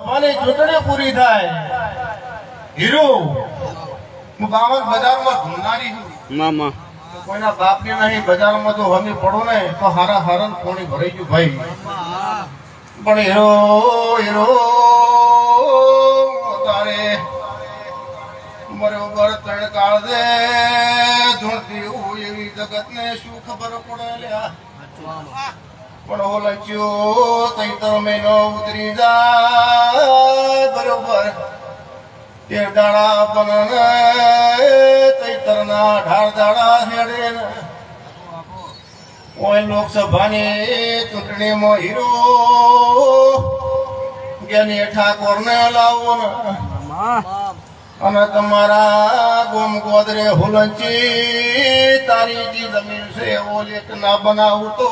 ચૂંટણી પૂરી થાય. હીરો હું ગામમાં બજારમાં ઘૂમનારી છું. મામા. કોઈના બાપની નહીં બજારમાં જો હમી પડો ને તો હારા હારણ કોણી ભરાઈ ગયું ભાઈ. પણ હીરો હીરો તારે મરે ઉપર ત્રણ કાળ દે ધૂણતી હું એવી જગતને શું ખબર પડે લ્યા? પણ ઓલચ્યો તૈતર મહિનો ઉતરી જાય. તે દાડા બનને તૈતર ના અઢાર દાડા હેડે ઓય લોકસભાની ચૂંટણીમાં હીરો જ્ઞાની ઠાકોર ને લાવો અને તમારા ગોમ ગોદરે હુલંચી તારી જમીન છે એવો લેખ ના બનાવું તો